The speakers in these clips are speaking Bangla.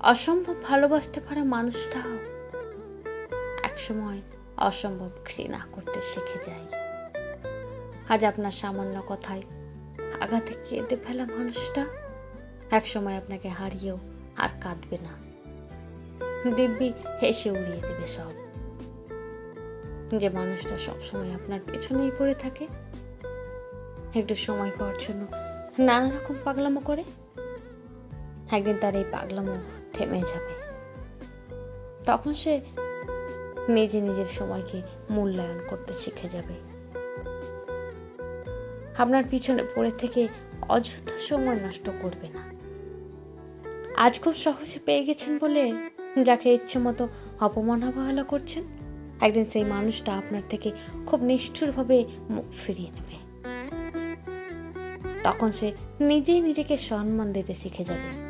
অসম্ভব ভালোবাসতে পারা মানুষটাও একসময় অসম্ভব ঘৃণা করতে শিখে যায়। আজ আপনার সামান্য কথায় আঘাতে কেঁদে ফেলা মানুষটা একসময় আপনাকে হারিয়েও আর কাঁদবে না। দিব্যি হেসে উড়িয়ে দেবে সব। যে মানুষটা সবসময় আপনার পেছনেই পড়ে থাকে, একটু সময় পাওয়ার জন্য নানা রকম পাগলামো করে। একদিন তার এই পাগলামো থেমে যাবে। তখন সে নিজে নিজের সময়কে মূল্যায়ন করতে শিখে যাবে। আপনার পিছনে পড়ে থেকে অযথা সময় নষ্ট করবে না। আজ খুব সহজে পেয়ে গেছেন বলে যাকে ইচ্ছে মতো অপমান অবহেলা করছেন, একদিন সেই মানুষটা আপনার থেকে খুব নিষ্ঠুরভাবে মুখ ফিরিয়ে নেবে। তখন সে নিজেই নিজেকে সম্মান দিতে শিখে যাবে।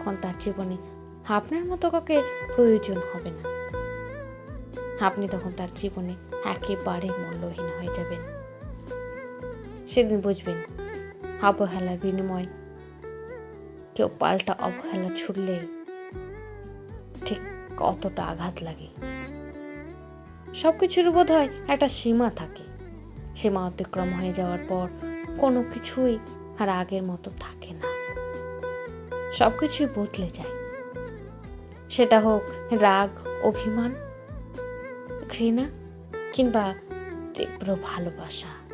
তখন তার জীবনে আপনার মতো কাউকে প্রয়োজন হবে না। আপনি তখন তার জীবনে একেবারে মূল্যহীন হয়ে যাবেন। সেদিন বুঝবেন, অবহেলার বিনিময় কেউ পাল্টা অবহেলা ছুড়লে ঠিক কতটা আঘাত লাগে। সবকিছুর বোধ হয় একটা সীমা থাকে। সীমা অতিক্রম হয়ে যাওয়ার পর কোনো কিছুই আর আগের মতো থাকে না। সব কিছুই বদলে যায়। সেটা হোক রাগ অভিমান ঘৃণা কিংবা তীব্র ভালোবাসা।